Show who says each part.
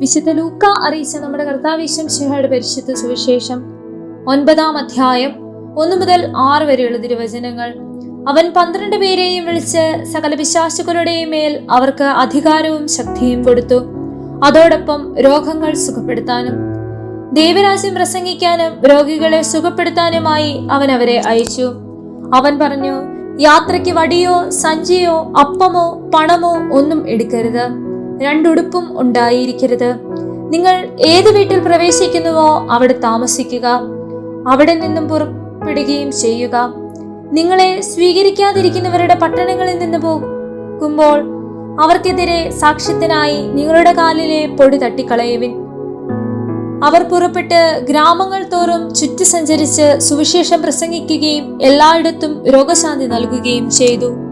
Speaker 1: വിശുദ്ധ ലൂക്ക അറിയിച്ച നമ്മുടെ കർത്താവിശം ശിഹയുടെ പരിശുദ്ധ സുവിശേഷം ഒൻപതാം അധ്യായം ഒന്ന് മുതൽ ആറ് വരെയുള്ള തിരുവചനങ്ങൾ. അവൻ പന്ത്രണ്ട് പേരെയും വിളിച്ച് സകല വിശ്വാസികളുടെയും മേൽ അവർക്ക് അധികാരവും ശക്തിയും കൊടുത്തു. അതോടൊപ്പം രോഗങ്ങൾ സുഖപ്പെടുത്താനും ദൈവരാജ്യം പ്രസംഗിക്കാനും രോഗികളെ സുഖപ്പെടുത്താനുമായി അവൻ അവരെ അയച്ചു. അവൻ പറഞ്ഞു യാത്രയ്ക്ക് വടിയോ സഞ്ചിയോ അപ്പമോ പണമോ ഒന്നും എടുക്കരുത്. രണ്ടുടുപ്പും ഉണ്ടായിരിക്കരുത്. നിങ്ങൾ ഏത് വീട്ടിൽ പ്രവേശിക്കുന്നുവോ അവിടെ താമസിക്കുക. അവിടെ നിന്നും പുറപ്പെടുകയും ചെയ്യുക. നിങ്ങളെ സ്വീകരിക്കാതിരിക്കുന്നവരുടെ പട്ടണങ്ങളിൽ നിന്ന് പോകുമ്പോൾ അവർക്കെതിരെ സാക്ഷ്യത്തിനായി നിങ്ങളുടെ കാലിലെ പൊടി തട്ടിക്കളയുവിൻ. അവർ പുറപ്പെട്ട് ഗ്രാമങ്ങൾ തോറും ചുറ്റി സഞ്ചരിച്ച് സുവിശേഷം പ്രസംഗിക്കുകയും എല്ലായിടത്തും രോഗശാന്തി നൽകുകയും ചെയ്തു.